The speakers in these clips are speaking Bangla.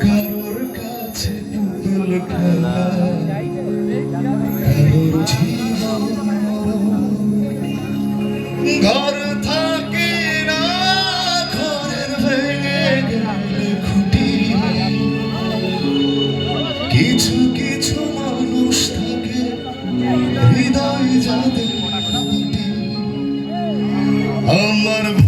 কারোর কাছে পুতুল খেলা কারোর blood of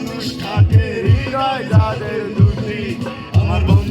মানুষ থাকে হৃদয় যাদের দুটি আমার বন্ধু